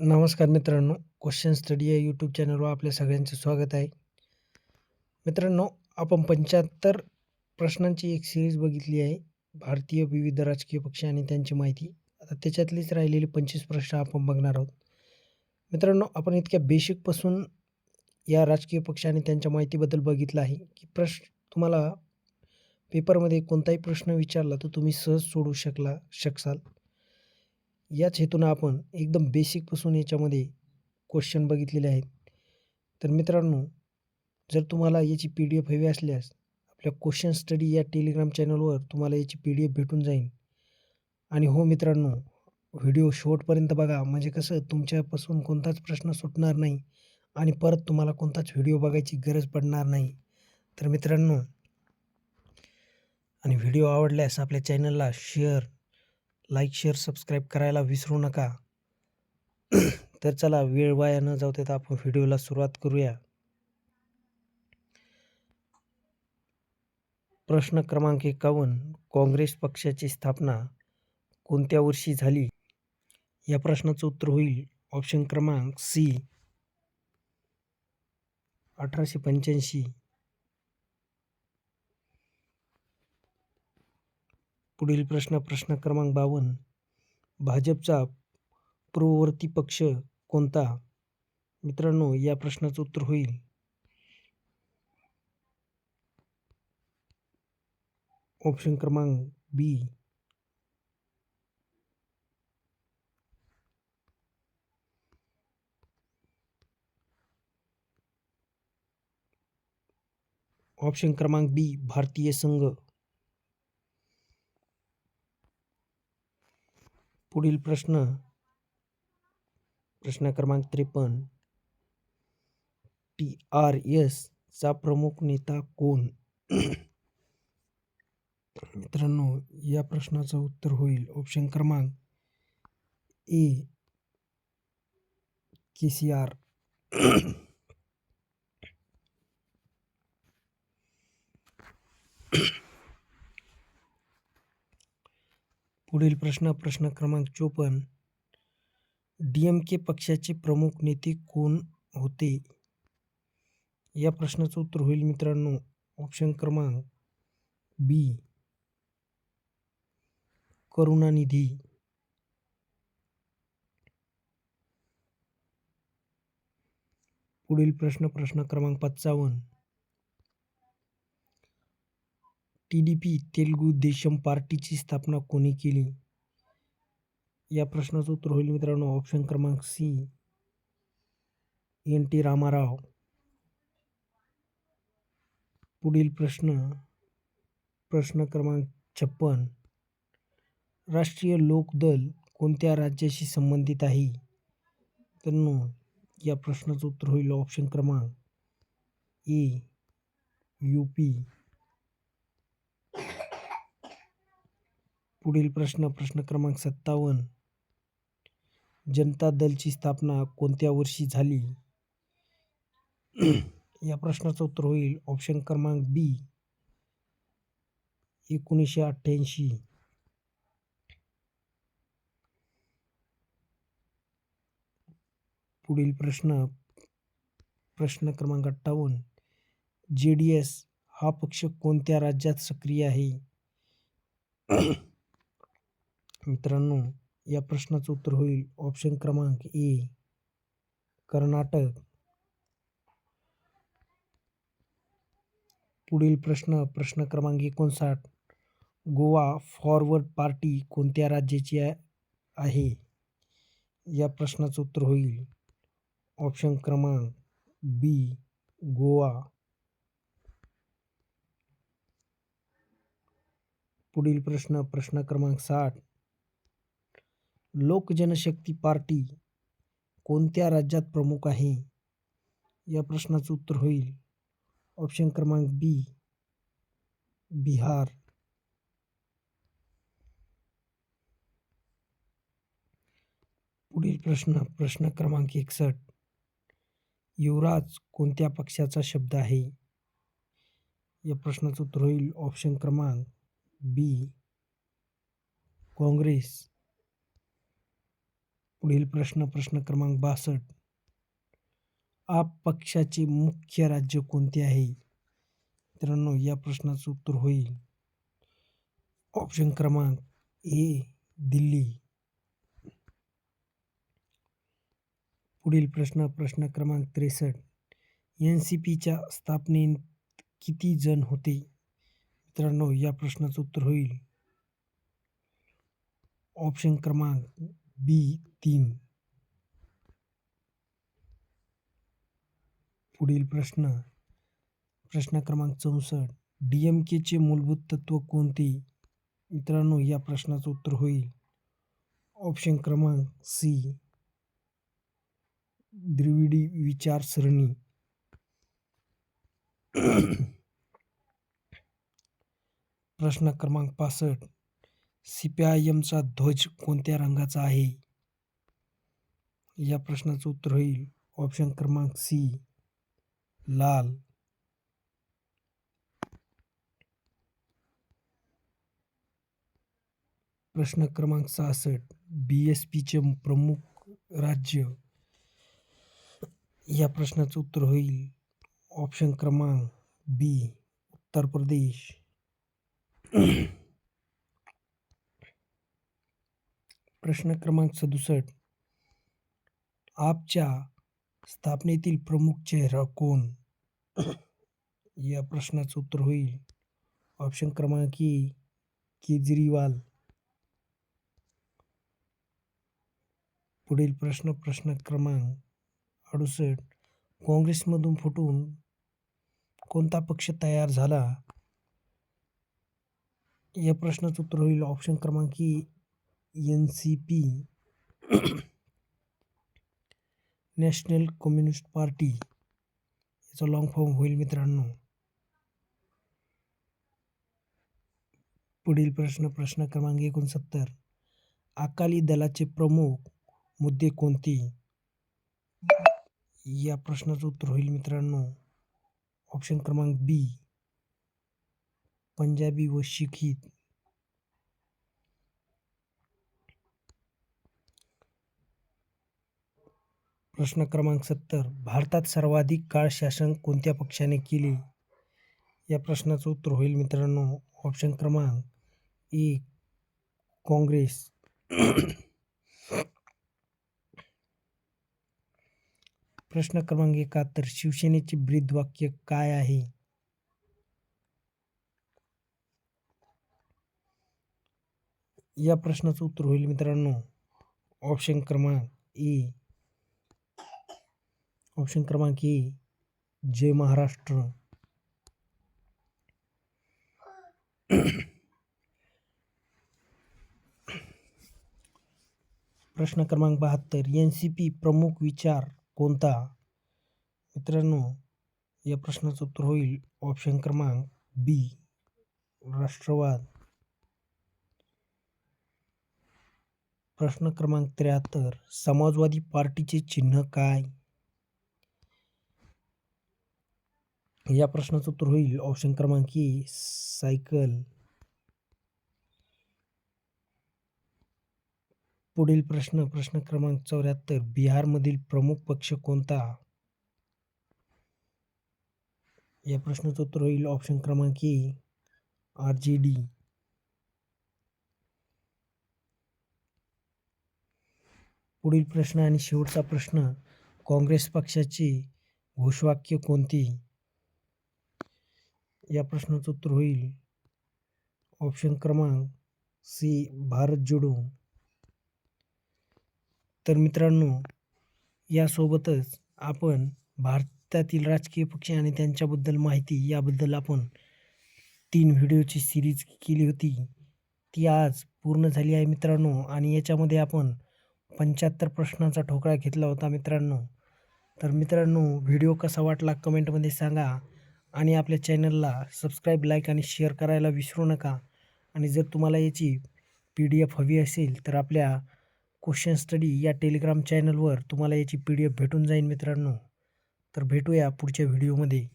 नमस्कार मित्रांनो. Question study या यूट्यूब चॅनलवर आपल्या सगळ्यांचं स्वागत आहे. मित्रांनो, आपण 75 प्रश्नांची एक सिरीज बघितली आहे. भारतीय विविध राजकीय पक्ष आणि त्यांची माहिती. आता त्याच्यातलीच राहिलेली पंचवीस प्रश्न आपण बघणार आहोत. मित्रांनो, आपण इतक्या बेसिकपासून या राजकीय पक्ष आणि त्यांच्या माहितीबद्दल बघितलं आहे, की प्रश्न तुम्हाला पेपरमध्ये कोणताही प्रश्न विचारला तर तुम्ही सहज सोडू शकला शकसाल. याच हेतूनं आपण एकदम बेसिकपासून याच्यामध्ये क्वेश्चन बघितलेले आहेत. तर मित्रांनो, जर तुम्हाला याची पी-डी-एफ हवी असल्यास आपल्या क्वेश्चन स्टडी या टेलिग्राम चॅनलवर तुम्हाला याची पी-डी-एफ भेटून जाईल. आणि हो मित्रांनो, व्हिडिओ शेवटपर्यंत बघा म्हणजे कसं तुमच्यापासून कोणताच प्रश्न सुटणार नाही आणि परत तुम्हाला कोणताच व्हिडिओ बघायची गरज पडणार नाही. तर मित्रांनो आणि व्हिडिओ आवडल्यास आपल्या चॅनलला शेअर, लाईक, शेअर, सबस्क्राईब करायला विसरू नका. तर चला वेळ वाया न जाऊ देता आपण व्हिडिओला सुरुवात करूया. प्रश्न क्रमांक 51 काँग्रेस पक्षाची स्थापना कोणत्या वर्षी झाली? या प्रश्नाचं उत्तर होईल ऑप्शन क्रमांक सी 1885. पुढील प्रश्न प्रश्न क्रमांक 52 भाजपचा पूर्ववर्ती पक्ष कोणता? मित्रांनो, या प्रश्नाचं उत्तर होईल ऑप्शन क्रमांक बी ऑप्शन क्रमांक बी भारतीय संघ. पुढील प्रश्न प्रश्न क्रमांक 53 टी-आर-एस चा प्रमुख नेता कोण? मित्रांनो, या प्रश्नाचं उत्तर होईल ऑप्शन क्रमांक ए के-सी-आर. पुढील प्रश्न प्रश्न क्रमांक 54 डी-एम-के पक्षाचे प्रमुख नेते कोण होते? या प्रश्नाचं उत्तर होईल मित्रांनो ऑप्शन क्रमांक बी करुणानिधी. पुढील प्रश्न प्रश्न क्रमांक 55 टी-डी-पी तेलुगू देशम पार्टीची स्थापना कोणी केली? या प्रश्नाचं उत्तर होईल मित्रांनो ऑप्शन क्रमांक सी एन. टी. रामाराव. पुढील प्रश्न प्रश्न क्रमांक 56 राष्ट्रीय लोक दल कोणत्या राज्याशी संबंधित आहे? त्यांनो या प्रश्नाचं उत्तर होईल ऑप्शन क्रमांक ए यू-पी. पुढील प्रश्न प्रश्न क्रमांक 57 जनता दलची स्थापना कोणत्या वर्षी झाली? या प्रश्नाचं उत्तर होईल ऑप्शन क्रमांक बी एकोणीसशे अठ्ठ्याऐंशी. पुढील प्रश्न प्रश्न क्रमांक 58 जे-डी-एस हा पक्ष कोणत्या राज्यात सक्रिय आहे? मित्रांनो, या प्रश्नाचं उत्तर होईल ऑप्शन क्रमांक ए कर्नाटक. पुढील प्रश्न प्रश्न क्रमांक 59 गोवा फॉरवर्ड पार्टी कोणत्या राज्याची आहे? या प्रश्नाचं उत्तर होईल ऑप्शन क्रमांक बी गोवा. पुढील प्रश्न प्रश्न क्रमांक साठ लोक जनशक्ती पार्टी कोणत्या राज्यात प्रमुख आहे? या प्रश्नाचं उत्तर होईल ऑप्शन क्रमांक बी बिहार. पुढील प्रश्न प्रश्न क्रमांक 61 युवराज कोणत्या पक्षाचा शब्द आहे? या प्रश्नाचं उत्तर होईल ऑप्शन क्रमांक बी काँग्रेस. पुढील प्रश्न प्रश्न क्रमांक बासष्ट. आप पक्षाचे मुख्य राज्य कोणते आहे? मित्रांनो या प्रश्नाचं उत्तर होईल. ऑप्शन क्रमांक ए दिल्ली. पुढील प्रश्न प्रश्न क्रमांक त्रेसष्ट. एन सी पीच्या स्थापनेत किती जण होते? मित्रांनो या प्रश्नाचं उत्तर होईल. ऑप्शन क्रमांक बी तीन. पुढील प्रश्न. प्रश्न क्रमांक चौसष्ट. डी एम केचे मूलभूत तत्व कोणते? मित्रांनो या प्रश्नाचं उत्तर होईल. ऑप्शन क्रमांक सी द्रिविडी विचारसरणी. प्रश्न क्रमांक पासष्ट. सी पी आय एमचा ध्वज कोणत्या रंगाचा आहे? या प्रश्नाचं उत्तर होईल. ऑप्शन क्रमांक सी लाल. प्रश्न क्रमांक सहासष्ट. बी एस पीचे प्रमुख राज्य. या प्रश्नाचं उत्तर होईल. ऑप्शन क्रमांक बी उत्तर प्रदेश. प्रश्न क्रमांक सदुसष्ट. आपच्या स्थापनेतील प्रमुख चेहरा कोण? या प्रश्नाचं उत्तर होईल. ऑप्शन क्रमांक ए केजरीवाल. पुढील प्रश्न प्रश्न क्रमांक अडुसष्ट. काँग्रेसमधून फुटून कोणता पक्ष तयार झाला? या प्रश्नाचं उत्तर होईल. ऑप्शन क्रमांक A N C P national communist party. याचा लॉंग फॉर्म होईल मित्रांनो. पुढील प्रश्न प्रश्न क्रमांक एकोणसत्तर. अकाली दलाचे प्रमुख मुद्दे कोणते? या प्रश्नाचं उत्तर होईल मित्रांनो. ऑप्शन क्रमांक बी पंजाबी व शिखीत. प्रश्न क्रमांक सत्तर. भारतात सर्वाधिक काळ शासन कोणत्या पक्षाने केले? या प्रश्नाचं उत्तर होईल मित्रांनो. ऑप्शन क्रमांक एक काँग्रेस. प्रश्न क्रमांक एकाहत्तर. शिवसेनेचे ब्रीदवाक्य काय आहे? या प्रश्नाचं उत्तर होईल मित्रांनो. ऑप्शन क्रमांक ए ऑप्शन क्रमांक ए जय महाराष्ट्र. प्रश्न क्रमांक बहात्तर एन सी पी प्रमुख विचार कोणता? मित्रांनो या प्रश्नाचं उत्तर होईल ऑप्शन क्रमांक बी राष्ट्रवाद. प्रश्न क्रमांक त्र्याहत्तर समाजवादी पार्टीचे चिन्ह काय? या प्रश्नाचं उत्तर होईल. ऑप्शन क्रमांक ए सायकल पुढील प्रश्न प्रश्न क्रमांक चौऱ्याहत्तर. बिहारमधील प्रमुख पक्ष कोणता? या प्रश्नाचं उत्तर होईल. ऑप्शन क्रमांक ए आर जे डी पुढील प्रश्न आणि शेवटचा प्रश्न काँग्रेस पक्षाचे घोषवाक्य कोणते? या प्रश्नाचं उत्तर होईल. ऑप्शन क्रमांक सी भारत जोडो तर मित्रांनो यासोबतच आपण भारतातील राजकीय पक्ष आणि त्यांच्याबद्दल माहिती याबद्दल आपण तीन व्हिडिओची सिरीज केली होती. ती आज पूर्ण झाली आहे मित्रांनो आणि याच्यामध्ये आपण पंच्याहत्तर प्रश्नांचा ठोकळा घेतला होता मित्रांनो. तर मित्रांनो व्हिडिओ कसा वाटला कमेंटमध्ये सांगा. आणि आपल्या चॅनलला सबस्क्राईब लाईक आणि शेअर करायला विसरू नका. आणि जर तुम्हाला याची पी डी एफ हवी असेल तर आपल्या क्वेश्चन स्टडी या टेलिग्राम चॅनलवर तुम्हाला याची पी डी एफ भेटून जाईल मित्रांनो. तर भेटूया पुढच्या व्हिडिओमध्ये.